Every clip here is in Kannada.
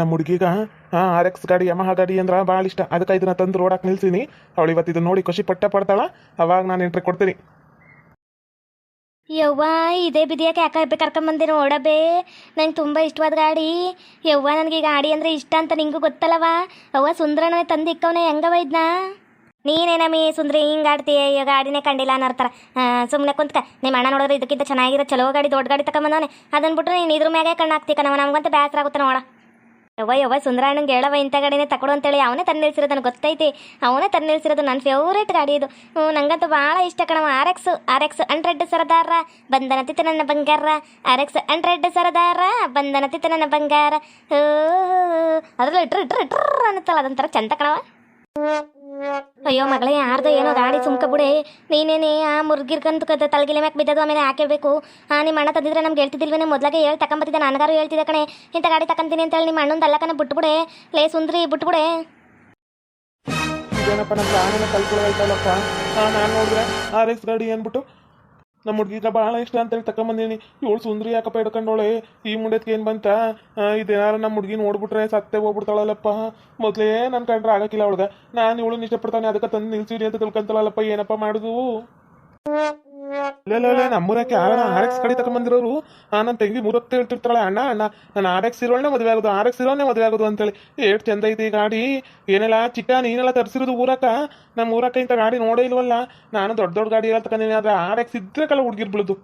ನಮ್ಮ ಹುಡುಗಿಗ, ಹಾಂ ಆರ್ ಎಕ್ಸ್ ಗಾಡಿ ಯಮಹ ಗಾಡಿ ಅಂದ್ರೆ ಭಾಳ ಇಷ್ಟ. ಅದಕ್ಕೆ ಇದನ್ನ ತಂದು ರೋಡಾಕ್ ನಿಲ್ಸೀನಿ. ಅವಳು ಇವತ್ತು ಇದನ್ನ ನೋಡಿ ಖುಷಿ ಪಟ್ಟ ಪಡ್ತಾಳ. ಅವಾಗ ನಾನು ಎಂಟ್ರಿ ಕೊಡ್ತೀನಿ. ಯವ್ವ, ಇದೇ ಬಿದಿಯಕ್ಕೆ ಯಾಕೆ ಹಬ್ಬ ಕರ್ಕೊಂಬಂದಿರೋ ಓಡಬೇ ನಂಗೆ ತುಂಬ ಇಷ್ಟವಾದ ಗಾಡಿ. ಯವ್ವ, ನನಗೆ ಈ ಗಾಡಿ ಅಂದರೆ ಇಷ್ಟ ಅಂತ ನಿಂಗೂ ಗೊತ್ತಲ್ಲವ? ಅವ್ವ, ಸುಂದ್ರನೇ ತಂದು ಇಕ್ಕವನೇ ಹೆಂಗವ ನೀನೇನಮ್ಮಿ ಸುಂದ್ರಿ, ಹಿಂಗೆ ಆಡ್ತೀಯ ಈ ಗಾಡಿನೇ ಕಂಡಿಲ್ಲ ಅನ್ನರ್ತಾರ. ಸುಮ್ಮನೆ ಕುಂತ ನಿಮ್ಮ ಅಣ್ಣ ನೋಡಿದ್ರೆ ಇದಕ್ಕಿಂತ ಚೆನ್ನಾಗಿರೋ ಚಲೋ ಗಾಡಿ, ದೊಡ್ಡ ಗಾಡಿ ತಗೊಂಬಂದವನೆ ಅದನ್ನ ಬಿಟ್ರೆ ನೀನು ಇದ್ರ ಮ್ಯಾಗೆ ಕಣ್ಣು ಹಾಕ್ತಿ ಕಣವ ನಮಗಂತ ಬೇಸರ ಆಗುತ್ತೆ ನೋಡ. ಯವ್ವ ಯವ್ವ ಸುಂದರಣ್ಣಂಗೆ ಹೇಳವ ಇಂಥ ಗಾಡಿನೇ ತಕೊಡು ಅಂತೇಳಿ ಅವನೇ ತಂದು ನಿಲ್ಸಿರೋದು ನನಗೆ ಗೊತ್ತೈತಿ. ಅವನೇ ತಂದು ನಿಲ್ಸಿರೋದು ನನ್ನ ಫೇವ್ರೇಟ್ ಗಾಡಿ ಇದು. ಹ್ಞೂ, ನಂಗಂತೂ ಭಾಳ ಇಷ್ಟ ಕಣವ R X R X hundred ಸರದಾರ ಬಂಧನತಿತ್ತು ನನ್ನ ಬಂಗಾರ. ಆರ್ ಎಕ್ಸ್ ಹಂಡ್ರೆಡ್ ಸರದಾರ ಬಂಧನತಿತ್ತು ನನ್ನ ಬಂಗಾರ. ಹೂ ಅದರಲ್ಲಿ ಇಟ್ರು ಇಟ್ರು ಇಟ್ರು ಅನ್ನತ್ತಲ್ಲ, ಅದೊಂಥರ ಚಂದ ಕಣವ ಅಯ್ಯೋ ಮಗಳೇ ಯಾರ್ದೋ ಏನೋ ಗಾಡಿ ಸುಮ್ಕ ಬಿಡೆ. ನೀನೇನೆ ಆ ಮುರ್ಗಿರ್ಕಂತ ಕದ ತಲೆಗಿಲೆ ಮ್ಯಾಕ್ ಬಿದ್ದದು ಆಮೇಲೆ ಹಾಕಿರ್ಬೇಕು ಆ ನಿಮ್ಮ ಅಣ್ಣ ತಂದಿದ್ರೆ ನಮ್ಗೆ ಹೇಳ್ತಿದ್ದಿಲ್ವೇನೆ ಮೊದ್ಲಾಗೆ ಹೇಳಿ ತಕೊಂಬತ್ತಿದ್ದೆ, ನನಗಾರು ಹೇಳ್ತಿದ್ದೆ ಕಣೆ. ಇಂಥ ಗಾಡಿ ತಕೊಂತೀನಿ ಅಂತೇಳಿ ನಿಮ್ಮ ಅಲ್ಲ ಅಲ್ಲಕನ ಬಿಟ್ಬಿಡೆ. ಲೇ ಸುಂದ್ರಿ, ಬಿಟ್ಬಿಡೆ. ಏನಪ್ಪ ನಮ್ಮ ಆನೆ ಕಲ್ಕೊಳ್ಳೋದೈತಲ್ಲಪ್ಪ ಹಾಂ ನಾನು ನೋಡಿದ್ರೆ ಆರ್ ಎಕ್ಸ್ ಗಾಡಿ ಅಂದ್ಬಿಟ್ಟು ನಮ್ಮ ಹುಡುಗಿಗ ಬಹಳ ಇಷ್ಟ ಅಂತ ಅಂತೇಳಿ ತಗೊಂಬಂದೀನಿ ಇವಳು ಸುಂದ್ರಿ ಯಾಕಪ್ಪ ಹಿಡ್ಕೊಂಡೋಳೆ ಈ ಮುಂಡೆತ್ಗೆ ಏನು ಬಂತ? ಇದೇನಾರ ನಮ್ಮ ಹುಡುಗಿ ನೋಡ್ಬಿಟ್ರೆ ಸತ್ತೆ ಹೋಗ್ಬಿಡ್ತಾಳಲ್ಲಪ್ಪ. ಮೊದಲೇ ನನ್ನ ಕಂಡ್ರೆ ಆಗಕ್ಕಿಲ್ಲ ಅವಳ್ಗೆ. ನಾನು ಇವಳನ್ನ ಇಷ್ಟಪಡ್ತಾನೆ, ಅದಕ್ಕೆ ತಂದು ನಿಲ್ಸಿರಿ ಅಂತ ತಿಳ್ಕೊಂತಾಳಲ್ಲಪ್ಪ, ಏನಪ್ಪ ಮಾಡುದು? ಇಲ್ಲ ನಮ್ಮೂರಕ್ಕೆ ಯಾರಣ್ಣ ಆರ್ ಎಕ್ಸ್ ಗಾಡಿ ತಗೊಂಬಂದಿರೋರು ನನ್ನ ತಂಗಿ ಮೂರತ್ತು ಹೇಳ್ತಿರ್ತಾಳೆ, ಅಣ್ಣ ಅಣ್ಣ, ನಾನು ಆರ್ ಎಕ್ಸ್ ಇರೋಳ್ನೆ ಮದುವೆ ಆಗೋದು ಆರ್ ಎಕ್ಸ್ ಇರೋನೇ ಮದುವೆ ಆಗೋದು ಅಂತೇಳಿ. ಏಟ್ ಚಂದ ಐತಿ ಈ ಗಾಡಿ. ಏನೆಲ್ಲ ಚಿಕ್ಕ, ನೀನೆಲ್ಲ ತರಿಸಿರೋದು ಊರಕ್ಕ? ನಮ್ಮ ಊರಕ್ಕ ಇಂಥ ಗಾಡಿ ನೋಡೇ ಇಲ್ವಲ್ಲ? ನಾನು ದೊಡ್ಡ ದೊಡ್ಡ ಗಾಡಿ ಎಲ್ಲ ತಗೊಂಡಿನಿ, ಆದ್ರೆ ಆರ್ ಎಕ್ಸ್ ಇದ್ರೆ ಕಲ ಹುಡುಗಿರ್ ಬೀಳುದು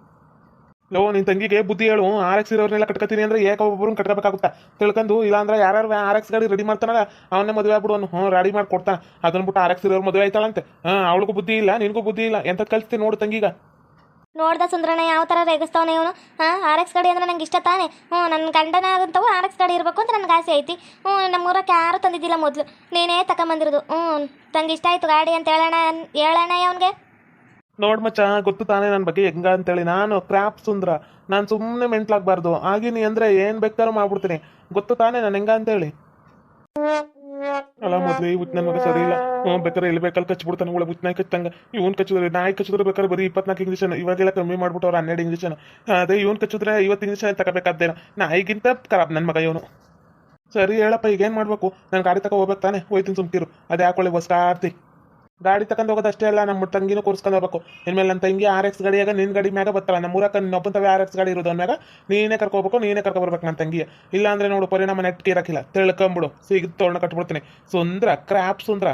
ಲೋ, ನಿನ್ ತಂಗಿಗೆ ಬುದ್ಧಿ ಹೇಳು. ಆರ್ ಎಕ್ಸ್ ಇರೋರ್ನೆಲ್ಲ ಕಟ್ಕತೀನಿ ಅಂದ್ರೆ ಏಕ ಒಬ್ಬೊಬ್ಬರನ್ನ ಕಟ್ಕೋಬೇಕಾಗುತ್ತಾ. ತಿಳ್ಕೊಂಡು, ಇಲ್ಲಾಂದ್ರೆ ಯಾರು ಆರ್ ಎಕ್ಸ್ ಗಾಡಿ ರೆಡಿ ಮಾಡ್ತಾನಲ್ಲ, ಅವನ್ನೇ ಮದುವೆ ಆಗ್ಬಿಡು ಅವ್ನು ರೆಡಿ ಮಾಡಿ ಕೊಡ್ತಾನೆ ಅದನ್ನ ಬಿಟ್ಟು ಆರ್ ಎಕ್ಸ್ ಇರೋರು ಮದುವೆ ಆಯ್ತಾಳಂತೆ. ಹಾಂ, ಅವಳಿಗೂ ಬುದ್ಧಿ ಇಲ್ಲ, ನಿನಗೂ ಬುದ್ಧಿ ಇಲ್ಲ. ಎಂತ ಕಲ್ಸ್ತೀನಿ ನೋಡು ತಂಗಿಗ. ನೋಡ್ದ ಸುಂದ್ರಣ್ಣ ಯಾವ ಥರ ರೇಗಿಸ್ತಾವನೆ ಇವನು? ಹಾಂ ಆರ್ ಎಕ್ಸ್ ಗಾಡಿ ಅಂದ್ರೆ ನಂಗೆ ಇಷ್ಟ ತಾನೆ. ಹ್ಞೂ ನನ್ನ ಗಂಡನ ಆಗಂತವು ಆರ್ ಎಕ್ಸ್ ಗಾಡಿ ಇರಬೇಕು ಅಂತ ನನಗೆ ಆಸೆ ಐತಿ. ಹ್ಞೂ ನಮ್ಮೂರಕ್ಕೆ ಯಾರೂ ತಂದಿದ್ದಿಲ್ಲ ಮೊದಲು. ನೀನೇ ತಗೊಂಬಂದಿರೋದು ಹ್ಞೂ ತಂಗೆ ಇಷ್ಟ ಆಯಿತು ಗಾಡಿ ಅಂತ ಹೇಳೋಣ ಹೇಳೋಣ ಅವನಿಗೆ ನೋಡ್ ಮಚ್ಚ, ಗೊತ್ತು ತಾನೇ ನನ್ನ ಬಗ್ಗೆ ಹೆಂಗ ಅಂತೇಳಿ. ನಾನು ಕ್ರಾಪ್ ಸುಂದ್ರ. ನಾನು ಸುಮ್ಮನೆ ಮೆಂಟ್ಲಾಗಬಾರ್ದು. ಆಗಿನಿ ಅಂದ್ರೆ ಏನು ಬೇಕಾದ್ರೂ ಮಾಡ್ಬಿಡ್ತೀನಿ. ಗೊತ್ತು ತಾನೇ ನಾನು ಹೆಂಗ ಅಂತೇಳಿ? ಅಲ್ಲ, ಮೊದ್ಲು ಈ ಉತ್ನ ಮಗ ಸರಿ ಇಲ್ಲ. ಹ್ಞೂ ಬೇಕಾದ್ರೆ ಎಲ್ಲಿ ಬೇಕಲ್ಲಿ ಕಚ್ಬಿಡ್ತಾನೆ ಒಳಗೆ ಉತ್ನ ಕಚ್ಚಂಗ ಇವನ್ ಕಚ್ಚಿದ್ರೆ ನಾಯಿ ಕಚ್ಚಿದ್ರೆ ಬೇಕಾದ್ರೆ ಬರೀ ಇಪ್ಪತ್ನಾಲ್ಕು ಇಂಜೆಕ್ಷನ್ ಇವಾಗೆಲ್ಲ ಕಮ್ಮಿ ಮಾಡ್ಬಿಟ್ಟು ಅವ್ರ ಹನ್ನೆರಡು ಇಂಜೆಕ್ಷನ್ ಅದೇ ಇವನ್ ಕಚ್ಚಿದ್ರೆ ಇವತ್ತು ಇಂಜೆಕ್ಷನ್ ತಗೋಬೇಕಾದ್ದೇನೋ ನಾಯಿಗಿಂತ ಖರಾಬ್ ನನ್ನ ಮಗ ಇವನು. ಸರಿ ಹೇಳಪ್ಪ ಈಗ ಏನ್ ಮಾಡ್ಬೇಕು? ನಾನು ಗಾಡಿ ತಗೋ ಹೋಗ್ಬೇಕು ತಾನೆ? ಹೋಯ್ತೀನಿ ಸುಮ್ತಿರು ಅದು ಯಾಕೊಳ್ಳಿ ಹೊಸ್ಕಾರ್ತಿ. ಗಾಡಿ ತಗೊಂಡ್ ಹೋಗೋದು ಅಷ್ಟೇ ಅಲ್ಲ ನಮ್ಮ ತಂಗಿನೂ ಕೂರಿಸ್ಕೊಂಡು ಹೋಗ್ಬೇಕು. ಇನ್ಮೇಲೆ ನನ್ನ ತಂಗಿ ಆರ್ ಎಕ್ಸ್ ಗಾಡಿಯಾಗ ನಿನ್ನ ಗಾಡಿ ಮ್ಯಾಗ ಬರ್ತಾಳ. ನಮ್ಮ ಊರಕ್ಕ ನಿನ್ನೊಬ್ಬಂತವೇ ಆರ್ ಎಕ್ಸ್ ಗಾಡಿ ಇರೋದು ಮ್ಯಾಗ. ನೀನೇ ಕರ್ಕೋಬೇಕು, ನೀನೇ ಕರ್ಕೊ ಬರ್ಬೇಕು ನನ್ನ ತಂಗಿಯ. ಇಲ್ಲ ಅಂದ್ರೆ ನೋಡು, ಪರಿಣಾಮ ನೆಟ್ಟಿ ಇರಕ್ಕಿಲ್ಲ. ತಿಳ್ಕೊಂಬಿಡು. ಸಿಗ್ ತೋರ್ಣ ಕಟ್ಬಿಡ್ತೀನಿ. ಸುಂದ್ರ, ಕ್ರಾಪ್ ಸುಂದ್ರ.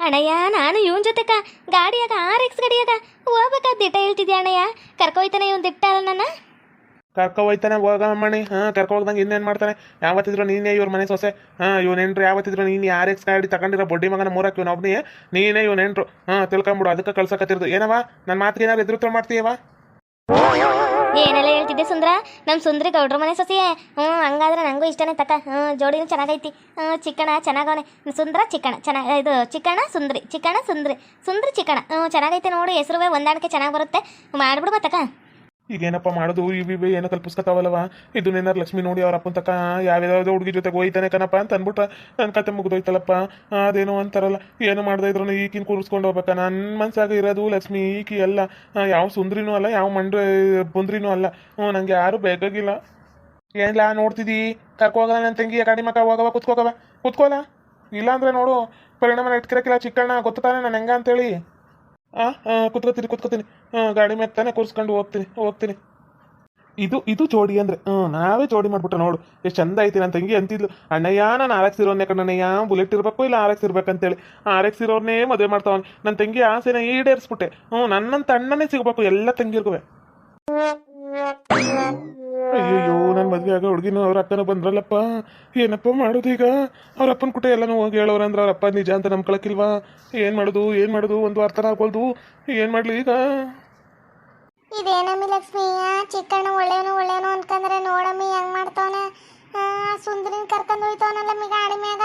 ಅಣ್ಣಯ್ಯ, ನಾನು ಇವನ್ ಜೊತೆಕ. ಗಾಡಿಯಾಗ ಆರ್ ಎಕ್ಸ್ ಗಾಡಿಯಾಗ. ಹೋಗ್ಬೇಕಾದ ದಿಟ್ಟ ಹೇಳ್ತಿದ್ಯಾ ಅಣ್ಣಯ್ಯ? ಕರ್ಕೊಯ್ತಾನೆ ಇವನ್ ದಿಟ್ಟ ಅಲ್ಲ ನನ್ನ? ಕರ್ಕೊ ಹೋಯ್ತಾನೆ ಹೋಗ ಮಣಿ ಹಾಂ ಕರ್ಕೊ ಹೋಗ್ದಂಗೆ ಇನ್ನೇನು ಮಾಡ್ತಾನೆ? ಯಾವತ್ತಿದ್ರು ನೀನೇ ಇವ್ರ ಮನೆ ಸೊಸೆ. ಹಾಂ ಇವ್ನ ಹೆಂಡ್ರು ಯಾವತ್ತಿದ್ರು ನೀನು ಆರ್ ಎಕ್ಸ್ ಗಾಡಿ ತಗೊಂಡಿರೋ ಬೊಡ್ಡಿ ಮಗನ ಮೂರಕ್ಕೆ ಇವ್ನ ಒಬ್ಬನೇ ನೀನೇ ಇವ್ನ ಹಾ ಹಾಂ ತಿಳ್ಕೊಂಬಿಡು, ಅದಕ್ಕೆ ಕಳ್ಸಕತ್ತಿರ್ದು. ಏನವ ನನ್ನ ಮಾತಿಗೆ ಏನಾರು ಎದುರು ಮಾಡ್ತೀಯವ ಏನೆಲ್ಲ ಹೇಳ್ತಿದ್ದೆ ಸುಂದ್ರ? ನಮ್ಮ ಸುಂದ್ರಿ ಗೌಡ್ರ ಮನೆ ಸೊಸೆಯೇ. ಹ್ಞೂ ಹಂಗಾದ್ರೆ ನಂಗೂ ಇಷ್ಟನೇ ತಕ. ಹ್ಞೂ ಜೋಡಿನೂ ಚೆನ್ನಾಗೈತಿ. ಹ್ಞೂ ಚಿಕ್ಕಣ, ಚೆನ್ನಾಗವನೆ. ಸುಂದ್ರ, ಚಿಕ್ಕಣ ಚೆನ್ನಾಗಿ ಇದು ಚಿಕ್ಕಣ, ಸುಂದ್ರಿ. ಚಿಕ್ಕಣ, ಸುಂದ್ರಿ. ಸುಂದ್ರಿ, ಚಿಕ್ಕಣ. ಹ್ಞೂ ಚೆನ್ನಾಗೈತೆ ನೋಡು, ಹೆಸರುವೆ ಹೊಂದಾಣಿಕೆ ಚೆನ್ನಾಗಿ ಬರುತ್ತೆ. ಮಾಡ್ಬಿಡು ಮತ್ತಕ ಈಗೇನಪ್ಪ ಮಾಡೋದು? ಇವಿ ಏನೋ ಕಲ್ಪಿಸ್ಕೊತಾವಲ್ಲವ ಇದು ಏನಾರು ಲಕ್ಷ್ಮಿ ನೋಡಿ ಅವ್ರ ಅಪ್ಪನ ತಕ ಯಾವ್ಯಾವ್ದೋ ಹುಡುಗಿ ಜೊತೆಗೆ ಹೋಯ್ತಾನೆ ಕಣಪ್ಪ ಅಂತ ಅಂದ್ಬಿಟ್ರೆ ನನ್ನ ಕತೆ ಮುಗಿದೋಯ್ತಲ್ಲಪ್ಪ. ಅದೇನೋ ಅಂತಾರಲ್ಲ, ಏನು ಮಾಡ್ದೆ ಇದ್ರು ಈಕಿನ ಕೂರಿಸ್ಕೊಂಡು ಹೋಗ್ಬೇಕ. ನನ್ನ ಮನ್ಸಾಗ ಇರೋದು ಲಕ್ಷ್ಮಿ, ಈಕಿ ಅಲ್ಲ. ಯಾವ ಸುಂದ್ರಿನೂ ಅಲ್ಲ, ಯಾವ ಮಂಡ್ರ ಬುಂದ್ರಿನೂ ಅಲ್ಲ. ಹ್ಞೂ ನಂಗೆ ಯಾರು ಬೇಕಾಗಿಲ್ಲ. ಏನಿಲ್ಲ ನೋಡ್ತಿದ್ದಿ ಕರ್ಕೋಗಲ್ಲ ನನ್ನ ತಂಗಿ ಗಾಡಿ ಮಕ್ಕ ಹೋಗವ, ಕುತ್ಕೋಗವ. ಕುತ್ಕೋಲ್ಲ? ಇಲ್ಲಾಂದ್ರೆ ನೋಡು, ಪರಿಣಾಮ ಇಟ್ಕಿರಕ್ಕಿಲ್ಲ ಚಿಕ್ಕಣ್ಣ ಗೊತ್ತಾನೆ ನಾನು ಹೆಂಗ ಅಂತೇಳಿ. ಆ ಕುತ್ಕೋತೀನಿ ಕುತ್ಕೋತೀನಿ. ಗಾಡಿ ಮೇಲೆ ತಾನೇ ಕೂರಿಸ್ಕೊಂಡು ಹೋಗ್ತೀನಿ ಹೋಗ್ತೀನಿ. ಇದು ಇದು ಜೋಡಿ ಅಂದ್ರೆ ಹ್ಞೂ ನಾವೇ ಜೋಡಿ ಮಾಡ್ಬಿಟ್ರೆ ನೋಡು, ಎಷ್ಟು ಚಂದ ಐತಿ ನನ್ನ ತಂಗಿ ಅಂತಿದ್ಲು. ಅಣ್ಣಯ್ಯ, ನಾನು ಆರ್ ಎಕ್ಸ್ ಇರೋನೇ ಯಾ ಬುಲೆಟ್ ಇರಬೇಕು ಇಲ್ಲ ಆರ್ ಎಕ್ಸ್ ಇರ್ಬೇಕಂತೇಳಿ ಆರ್ ಎಕ್ಸ್ ಇರೋರ್ನೇ ಮದುವೆ ಮಾಡ್ತಾವನ್. ನನ್ನ ತಂಗಿ ಆಸೆನ ಈಡೇರಿಸ್ಬಿಟ್ಟೆ. ಹ್ಞೂ ನನ್ನಂತ ಅಣ್ಣನೇ ಸಿಗಬೇಕು ಎಲ್ಲ ತಂಗಿರ್ಗುವೆ. ನನ್ನ ಮದುವೆ ಆಗ ಹುಡುಗಿನೂ ಅವ್ರ ಅಪ್ಪನ ಬಂದ್ರಲ್ಲಪ್ಪ. ಏನಪ್ಪ ಮಾಡೋದು ಈಗ? ಅವ್ರ ಅಪ್ಪನ ಕುಟೆ ಎಲ್ಲನೂ ಹೋಗಿ ಹೇಳೋರು ಅಂದ್ರೆ ಅವ್ರ ಅಪ್ಪ ನಿಜ ಅಂತ ನಂಬ್ಕೊಳಕ್ಕಿಲ್ವಾ ಏನು ಮಾಡೋದು ಏನು ಮಾಡೋದು, ಒಂದು ಅರ್ಥ ಆಗೋಲ್ದು ಏನು ಮಾಡಲಿ ಈಗ? ಇದೇನಮ್ಮಿ ಲಕ್ಷ್ಮಿ? ಆ, ಚಿಕ್ಕಣ್ಣ ಒಳ್ಳೆಯವನು ಒಳ್ಳೆಯವನು ಅನ್ಕಂದ್ರೆ ನೋಡಮ್ಮಿ ಹೆಂಗ್ ಮಾಡ್ತಾವನ? ಸುಂದರಿನ ಕರ್ಕೊಂಡು ಹೋಯ್ತವನಲ್ಲಮ್ಮಿ ಗಾಡಿ ಮ್ಯಾಗ?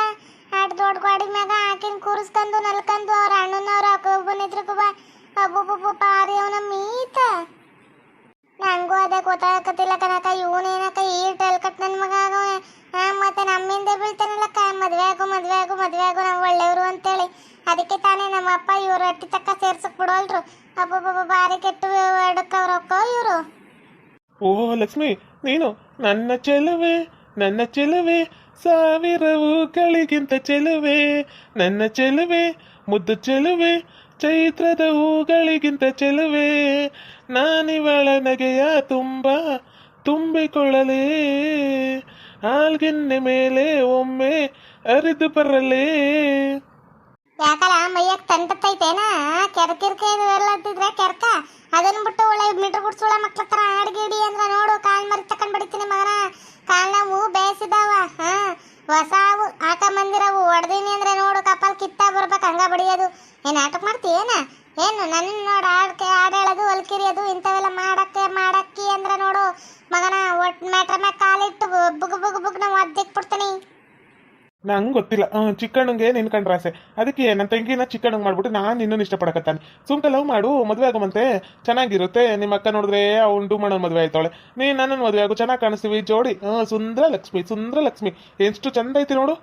ಆಟ ದೊಡ್ಡ ಗಾಡಿ ಮ್ಯಾಗ ಆಕಿನ ಕೂರಿಸ್ಕೊಂಡು ನಲ್ಕಂದು ಅವ್ರ ಅಣ್ಣನವ್ರ ಅಕ್ಕೊಬ್ಬನ ಇದ್ರಕ್ಕೂ ಬಾ. ಬುಬ್ಬು ಪಾರಿ ಅವನ ಮೀತ. ನಂಗೂ ಅದೇ ಗೊತ್ತಾಗತ್ತಿಲ್ಲ ಕನಕ ಇವನೇನಕ ಮದ್ವೆ ಆಗು, ಮದುವೆ ಆಗು, ನಾವು ಒಳ್ಳೆಯವರು ಅಂತೇಳಿ. ಅದಕ್ಕೆ ತಾನೇ ನಮ್ಮ ಅಪ್ಪ ಇವ್ರ ಅಟ್ಟಿ ತಕ್ಕ ಸೇರ್ಸಕ್ ಬಿಡೋಲ್ರು. ಅಬ್ಬಬ್ಬ ಬಾರಿ ಕೆಟ್ಟು ಎಡಕ್ಕವ್ರಕ್ಕೋ ಇವರು. ಓ, ಲಕ್ಷ್ಮಿ, ನೀನು ನನ್ನ ಚೆಲುವೆ ನನ್ನ ಚೆಲುವೆ, ಸಾವಿರವು ಕಳಿಗಿಂತ ಚೆಲುವೆ. ನನ್ನ ಚೆಲುವೆ, ಮುದ್ದು ಚೆಲುವೆ, ಚೈತ್ರದ ಹೂಗಳಿಗಿಂತ ಚೆಲುವೆ. ನಾನಿವಳ ನಗೆಯ ತುಂಬ, ತುಂಬಿಕೊಳ್ಳಲೇ ಆಲ್ಗಿನ್ನೆ ಮೇಲೆ ಒಮ್ಮೆ ಅರಿದು ಬರಲೇ. ಯಾಕಲ್ಲ ಮೈಯಾಗ ತಂಟತ್ತೈತೇನ? ಕೆರ್ಕಿರ್ಕ ಎಲ್ಲದಿದ್ರೆ ಕೆರ್ಕ. ಅದನ್ನ ಬಿಟ್ಟು ಒಳ್ಳೆ ಮೀಟರ್ ಗುಡ್ಸೋಳ ಮಕ್ಳ ಹತ್ರ ಆಡ್ಗಿಡಿ ಅಂದ್ರೆ ನೋಡು, ಕಾಲ್ ಮರಿ ತಕೊಂಡ್ ಬಿಡ್ತೀನಿ ಮಗನ. ಕಾಲ್ ನಾವು ಬೇಯಿಸಿದಾವ ಹಾ. ಹೊಸಾವು ಮಂದಿರವು ಒಡ್ದೀನಿ ಅಂದ್ರೆ ನೋಡು, ಕಪಾಲ್ ಕಿತ್ತ ಬರ್ಬೇಕು, ಹಂಗ ಬಡಿಯೋದು. ಏನ್ ನಾಟಕ ಮಾಡ್ತೀಯೇನ ಏನು? ನನ್ನ ನೋಡು ಆಡ್ಕೆ ಹಾಡ್ ಹೇಳೋದು ಹೊಲ್ಕಿರಿಯೋದು, ಇಂಥವೆಲ್ಲ ಮಾಡಕ್ಕೆ, ಮಾಡಕ್ಕಿ ಅಂದ್ರೆ ನೋಡು. ಮಗನ ಒಟ್, ಮ್ಯಾಟ್ರ ಮ್ಯಾಗ ಕಾಲಿಟ್ಟು ಬುಗ್ ಬುಗ್ ಬುಗ್ ನಾವು ಒದ್ದೆಕ್ ಬಿಡ್ತೀನಿ. ನಂಗೆ ಗೊತ್ತಿಲ್ಲ. ಚಿಕ್ಕಣ್ಣಂಗೆ ನಿನ್ ಕಂಡ್ರೆ ಆಸೆ. ಅದಕ್ಕೆ ನನ್ನ ತಂಗಿನ ಚಿಕ್ಕಣ್ಣಂಗೆ ಮಾಡ್ಬಿಟ್ಟು ನಾನು ಇನ್ನೂ ಇಷ್ಟಪಡಕತ್ತಾನೆ. ಸುಮ್ಕ ಲವ್ ಮಾಡು, ಮದುವೆ ಆಗುವಂತೆ ಚೆನ್ನಾಗಿರುತ್ತೆ. ನಿಮ್ಮ ಅಕ್ಕ ನೋಡಿದ್ರೆ ಅವ್ನು ಡೂ ಮದುವೆ ಆಯ್ತಾಳೆ. ನೀ ನನ್ನನ್ನು ಮದುವೆ ಆಗು, ಚೆನ್ನಾಗಿ ಕಾಣಿಸ್ತೀವಿ. ಜೋಡಿ. ಹ್ಞೂ ಸುಂದರ ಲಕ್ಷ್ಮಿ ಸುಂದರ ಲಕ್ಷ್ಮಿ ಎಷ್ಟು ಚಂದ ಐತಿ ನೋಡು.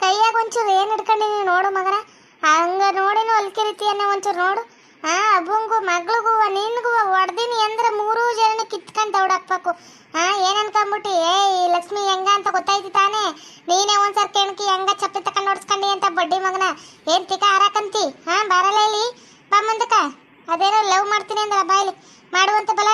ಕೈಯಾಗ ಒಂಚೂರು ಏನು ಹಿಡ್ಕೊಂಡಿನಿ ನೋಡು ಮಗನ. ಹಂಗ ನೋಡಿನ ರೀತಿಯನ್ನ ಒಂಚೂರು ನೋಡು. ಹಾ ಅಬ್ಬಂಗು ಮಗಳಿಗೂ ನಿನ್ಗೂ ಹೊಡ್ದಿನಿ ಅಂದ್ರೆ ಮೂರೂ ಜನ ಕಿತ್ಕೊಂತ ಹೊಡಕ್ಬೇಕು ಹಾ ಏನ್ ಅನ್ಕೊಂಬಿಟ್ಟಿ ಏ, ಈ ಲಕ್ಷ್ಮಿ ಹೆಂಗ ಅಂತ ಗೊತ್ತಾಯ್ತು ತಾನೇ? ನೀನೇ ಒಂದ್ಸರ್ ಕೆಣಕಿ ಹೆಂಗ ಚಪ್ಪಲಿ ತಕೊಂಡ್ ಹೊಡ್ಸ್ಕೊಂಡಿ ಅಂತ ಬಡ್ಡಿ ಮಗನ. ಏನ್ ತಿಕ ಹಾರಾಕಂತಿ? ಹಾ ಬರಲ್ಲ ಇಲ್ಲಿ. ಬಾ ಮುಂದಕ್ಕ. ಅದೇನೋ ಲವ್ ಮಾಡ್ತೀನಿ ಅಂದ್ರೆ ಬಾಯ್ಲಿ ಮಾಡುವಂತ ಬಲ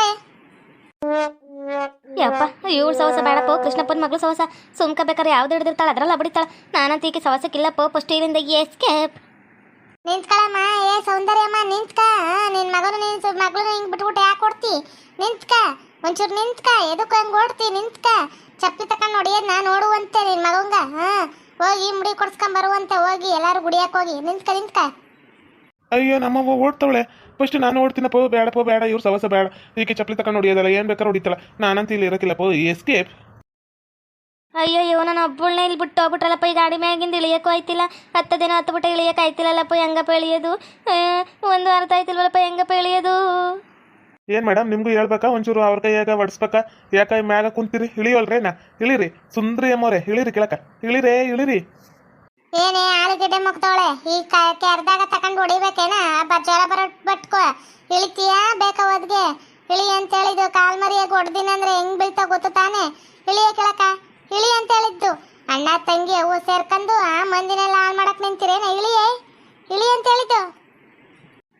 ಯಪ್ಪ ಇವಳು ಸವಸ ಬೇಡಪ್ಪ, ಕೃಷ್ಣಪ್ಪನ ಮಗಳು ಸವಸ. ಸುಮ್ಕ ಬೇಕಾದ್ರೆ ಯಾವ್ದು ಹಿಡಿದಿರ್ತಾಳೆ ಅದ್ರಲ್ಲ ಬಡಿತಾಳೆ ನಾನಂತ ಈಕೆ ಸವಸಕ್ಕಿಲ್ಲಪ್ಪ ಫಸ್ಟ್ ಇಲ್ಲಿಂದ ಎಸ್ಕೇಪ್ ನಿಂತ್ಕೊಳಮ್ಮ, ಏ ಸೌಂದರ್ಯಮ್ಮ, ನಿಂತ್ಕ. ನಿನ್ನ ನಿನ್ ಮಗನು ನಿನ್ ಮಗಳು ಹಿಂಗ್ ಬಿಟ್ಬಿಟ್ಟು ಯಾಕೆ ಕೊಡ್ತಿ ನಿಂತ್ಕ. ಒಂಚೂರು ನಿಂತ್ಕ. ಎದಕ್ಕೆ ಹಂಗ್ ಓಡ್ತಿ? ನಿಂತ್ಕ. ಚಪ್ಪಲಿ ತಕೊಂಡ್ ನಾನು ನೋಡುವಂತೆ ನಿನ್ ಮಗಂಗ? ಹಾ, ಹೋಗಿ ಮುಡಿ ಕೊಡ್ಸ್ಕೊಂಡ್ ಬರುವಂತೆ ಹೋಗಿ, ಎಲ್ಲಾರು ಗುಡಿಯಾಕ್ ಹೋಗಿ. ನಿಂತ್ಕ ನಿಂತ್ಕ. ಅಯ್ಯೋ, ನಮ್ಮವ್ವ ಓಡ್ತಾವಳೆ. ಫಸ್ಟ್ ನಾನು ಓಡ್ತೀನಪ್ಪ ಬೇಡಪ್ಪ ಬೇಡ ಇವ್ರು ಸವಸ ಬೇಡ. ಈಕೆ ಚಪ್ಪಲಿ ತಕೊಂಡು ಹೊಡಿಯೋದಲ್ಲ, ಏನು ಬೇಕಾದ್ರೂ ಹೊಡಿತಲ್ಲ ನಾನಂತ ಇಲ್ಲಿ ಪೋ ಎಸ್ಕೇಪ್ ಅಯ್ಯೋ ಇವನ ನಾನು ಒಬ್ಬಳನ್ನ ಇಲ್ಲಿ ಬಿಟ್ಟು ಹೋಗ್ಬಿಟ್ರಲ್ಲಪ್ಪ ಈ ಗಾಡಿ ಮ್ಯಾಗಿಂದ ಇಳಿಯೋಕ್ಕೂ ಆಯ್ತಿಲ್ಲ ಹತ್ತು ದಿನ ಹತ್ತು ಬಿಟ್ಟು ಇಳಿಯಕ್ಕೆ ಆಯ್ತಿಲ್ಲಲ್ಲಪ್ಪ ಹೆಂಗಪ್ಪ ಇಳಿಯೋದು ಒಂದು ಅರ್ಥ ಆಯ್ತಿಲ್ವಲ್ಲಪ್ಪ ಹೆಂಗಪ್ಪ ಇಳಿಯೋದು ಏನು ಮೇಡಮ್ ನಿಮಗೂ ಹೇಳ್ಬೇಕಾ? ಒಂಚೂರು ಅವ್ರ ಕೈಯಾಗ ಒಡಿಸ್ಬೇಕಾ ಯಾಕ ಮ್ಯಾಗ ಕುಂತೀರಿ? ಇಳಿಯೋಲ್ರೇನಾ ಇಳಿರಿ. ಸುಂದ್ರಿ ಅಮ್ಮೋರೆ ಇಳಿರಿ ಕೆಳಕ. ಇಳಿರೇ ಇಳಿರಿ. ಏನೇ ಆಲೂಗಡ್ಡೆ ಮುಗ್ದವಳೆ ಈ ಕೆರ್ದಾಗ ತಕೊಂಡು ಹೊಡಿಬೇಕೇನ? ಜ್ವರ ಬರೋ ಬಟ್ಕೋ. ಇಳಿತೀಯಾ ಬೇಕಾ ಒದ್ಗೆ ಇಳಿ ಅಂತ ಹೇಳಿದ್ದು ಕಾಲ್ ಮರಿಯಾಗ ಹೊಡ್ದಿನಂದ್ರೆ ಹೆಂಗ್ ಬೀಳ್ತಾ ಗೊತ್ತು ತಾನೆ? ಇಳಿಯ ಕೆಳಕ. ಇಳಿ ಅಂತ ಹೇಳಿದ್ದು. ಅಣ್ಣ ತಂಗಿ ಅವು ಸೇರ್ಕೊಂಡು ಆ ಮಂದಿನೆಲ್ಲ ಹಾಳು ಮಾಡಕ್ ನಿಂತಿರೇನ ಇಳಿಯೇ? ಇಳಿ ಅಂತ ಹೇಳಿದ್ದು.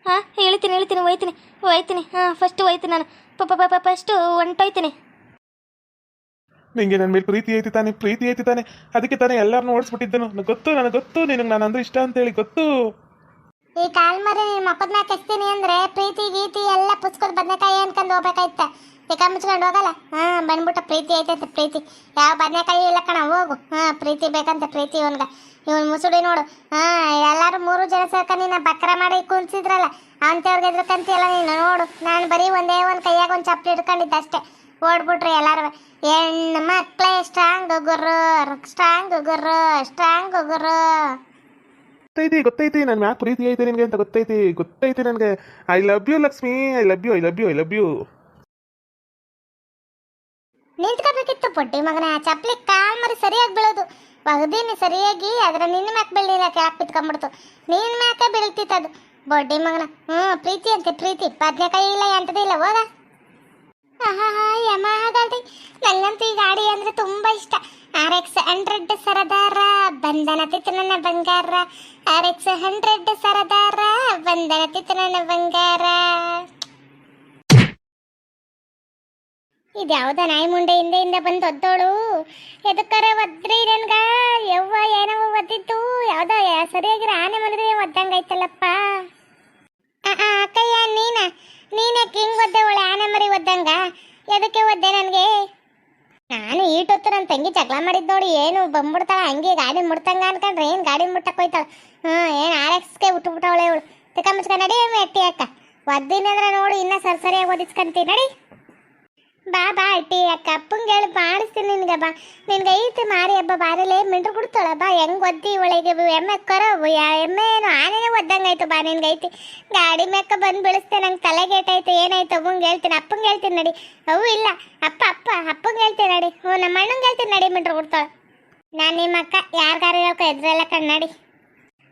ಹಾಂ ಹೇಳ್ತೀನಿ ಹೇಳ್ತೀನಿ ಹೋಯ್ತೀನಿ ಹೋಯ್ತೀನಿ. ಹಾಂ ಫಸ್ಟ್ ಹೋಯ್ತೀನಿ ನಾನು. ಪಪ್ಪ ಪಪ್ಪ ಫಸ್ಟು ಹೊಂಟೋಯ್ತೀನಿ. ನಿಂಗೆ ನನ್ನ ಮೇಲೆ ಪ್ರೀತಿ ಐತಿ ತಾನೆ ಪ್ರೀತಿ ಐತಿ ತಾನೆ. ಅದಕ್ಕೆ ತಾನೇ ಎಲ್ಲರನ್ನೂ ಓಡಿಸ್ಬಿಟ್ಟಿದ್ದನು. ನನಗೆ ಗೊತ್ತು ನನಗೆ ಗೊತ್ತು ನಿನಗೆ ನಾನು ಅಂದ್ರೆ ಇಷ್ಟ ಅಂತೇಳಿ ಗೊತ್ತು. ಈ ಕಾಲ್ಮರಿ ಮರಿ ನಿನ್ ಮಕ್ಕದ ಮ್ಯಾಗ ಕೆಸ್ತೀನಿ ಅಂದ್ರೆ ಪ್ರೀತಿ ಗೀತಿ ಎಲ್ಲ ಪುಸ್ತಕದ ಬದನೆಕಾಯಿ ಅನ್ಕೊಂಡು ಹೋಗ್ಬೇಕಾಯ್ತ? ತಿಕ್ಕ ಮುಚ್ಕೊಂಡು ಹೋಗಲ್ಲ? ಹಾ, ಬಂದ್ಬಿಟ್ಟ ಪ್ರೀತಿ ಐತೈತೆ ಪ್ರೀತಿ. ಯಾವ ಬದನೆಕಾಯಿ ಇಲ್ಲ ಕಣ, ಹೋಗು. ಹಾ, ಪ್ರೀತಿ ಬೇಕಂತ ಪ್ರೀತಿ ಇವನ್ಗ. ಇವನ್ ಮುಸುಡಿ ನೋಡು. ಹಾ, ಎಲ್ಲಾರು ಮೂರು ಜನ ಸೇರ್ಕ ನೀನ ಬಕ್ರ ಮಾಡಿ ಕುಂತಿದ್ರಲ್ಲ ಅಂತವ್ರಿಗೆ ಎದ್ರಕಂತಿಯಲ್ಲ ನೀನು? ನೋಡು, ನಾನು ಬರೀ ಒಂದೇ ಒಂದು ಕೈಯಾಗ ಒಂದ್ ಚಪ್ಪಲಿ ಹಿಡ್ಕೊಂಡಿದ್ದೆ ಅಷ್ಟೇ ಓಡ್ಬಿಟ್ರಿ ಎಲ್ಲಾರು ಹೆಣ್ಣು ಮಕ್ಳೇ ಸ್ಟ್ರಾಂಗ್ ಗುರು ಸ್ಟ್ರಾಂಗ್ ಗುರು ಸ್ಟ್ರಾಂಗ್ ಗುರ್ರು ಗೊತ್ತೈತಿ ಗೊತ್ತೈತಿ. ನನ್ನ ಮ್ಯಾಕ್ ಪ್ರೀತಿ ಐತಿ ನಿನಗೆ ಅಂತ ಗೊತ್ತೈತಿ. ಗೊತ್ತೈತಿ ನನಗೆ. I love you Lakshmi. I love you I love you I love you ನಿಂತ್ಕೋಬೇಕಿತ್ತು ಪೊಟ್ಟಿ ಮಗನ. ಚಪ್ಪಲಿ ಕಾಲ್ ಮರಿ ಸರಿಯಾಗಿ ಬೀಳೋದು. ಒಗದೀನಿ ಸರಿಯಾಗಿ ಅದ್ರ ನಿನ್ನ ಮ್ಯಾಕ್ ಬೀಳಿಲ್ಲ ಕೆಳಕ್ ಬಿತ್ಕೊಂಡ್ಬಿಡ್ತು ನಿನ್ನ ಮ್ಯಾಕೆ ಬೀಳ್ತಿತ್ತು ಅದು. ಬೊಡ್ಡಿ ಮಗನ. ಹ್ಞೂ ಪ್ರೀತಿ ಅಂತೆ, ಪ್ರೀತಿ. ಬದ್ನೆಕಾಯಿ ಇಲ್ಲ ಎಂಟದೇ ಇಲ್ಲ, ಹೋಗ. ಹಾ ಯಮ ಹಾಗಾದ್ರೆ ನಂಗಂತೂ ಈ ಗಾಡಿ ಅಂದ್ರೆ ತುಂಬಾ ಇಷ್ಟ. ಆರ್ ಎಕ್ಸ್ ಹಂಡ್ರೆಡ್ ಸರದಾರ, ಬಂಧನ ತಿತ್ತು ನನ್ನ ಬಂಗಾರ. ಆರ್ ಎಕ್ಸ್ ಹಂಡ್ರೆಡ್ ಸರದಾರ, ಬಂಧನ ತಿತ್ತು ನನ್ನ ಬಂಗಾರ. ಇದ್ಯಾವ್ದ ನಾಯಿ ಮುಂಡೆ ಹಿಂದೆ ಹಿಂದೆ ಬಂದು ಒದ್ದೋಳು ಎದಕ್ಕರ ಒದ್ರಿ ನನ್ಗ? ಯವ್ವ ಏನೋ ಒದ್ದಿತ್ತು ಯಾವ್ದ ಸರಿಯಾಗಿ ಆನೆ ಮಲಗಿದ್ರೆ ಒದ್ದಂಗಾಯ್ತಲ್ಲಪ್ಪ. ಅಕ್ಕಯ್ಯ, ನೀನ ನೀನ ಕಿಂಗ್ ಒದ್ದೆ ಒಳ್ಳೆ ಆನೆ ಮರಿ ಒದ್ದಂಗ? ಎದಕ್ಕೆ ಒದ್ದೆ ನನಗೆ? ನಾನು ಈಟೊತ್ತು ನನ್ನ ತಂಗಿ ಜಗಳ ಮಾಡಿದ್ ನೋಡಿ, ಏನು ಬಂದ್ಬಿಡ್ತಾಳ, ಹಂಗೆ ಗಾಡಿ ಮುಡ್ತಂಗ ಅನ್ಕೊಂಡ್ರೆ ಏನು ಗಾಡಿ ಮುಟ್ಟಕ್ಕೆ ಹೋಯ್ತಾಳ? ಹ್ಞೂ ಏನು ಆರ್ ಎಕ್ಸ್ಗೆ ಹುಟ್ಟುಬಿಟ್ಟವಳೆ ಇವಳು? ತಿಕ್ಕ ಮುಚ್ಕೊಂಡು ನಡಿ ಮೆಟ್ಟಿ ಅಕ್ಕ. ಒದ್ದಿನಂದ್ರೆ ನೋಡಿ, ಇನ್ನ ಸರಿ ಸರಿಯಾಗಿ ಓದಿಸ್ಕೊಂತೀನಿ ನಡಿ. ಬಾ ಬಾ ಅಟ್ಟಿ ಅಕ್ಕ ಅಪ್ಪಂಗೆ ಹೇಳಿ ಮಾಡಿಸ್ತೀನಿ ನಿನ್ಗೆ ಬಾ ನಿನ್ಗೆ ಐತೆ ಮಾರಿ ಹಬ್ಬ ಬಾರಲೇ ಮಿಂಡ್ರು ಬಿಡ್ತಾಳ ಬಾ ಹೆಂಗ್ ಒದ್ದಿ ಒಳಗೆ ಎಮ್ಮೆ ಕರ ಎಮ್ಮೆ ಏನು ಆನೆನೇ ಒದ್ದಂಗಾಯ್ತು ಬಾ ನಿನ್ಗೆ ಐತಿ ಗಾಡಿ ಮೆಕ್ಕ ಬಂದು ಬೀಳಿಸ್ತೆ ನಂಗೆ ತಲೆಗೇಟಾಯ್ತು ಏನಾಯ್ತು ಅವ್ವಂಗೆ ಹೇಳ್ತೀನಿ ಅಪ್ಪಂಗೆ ಹೇಳ್ತೀನಿ ನಡಿ ಅವು ಇಲ್ಲ ಅಪ್ಪ ಅಪ್ಪ ಅಪ್ಪಂಗೆ ಹೇಳ್ತೀನಿ ನಡಿ ಹ್ಞೂ ನಮ್ಮ ಅಣ್ಣಂಗೆ ಹೇಳ್ತೀನಿ ನಡಿ ಮಿಂಡ್ರು ಬಿಡ್ತಾಳ ನಾನು ನಿಮ್ಮ ಅಕ್ಕ ಯಾರಿಗಾರು ಹೇಳ್ಕೊ ಎದ್ರೆಲ್ಲ ಕಣ್ಣಾಡಿ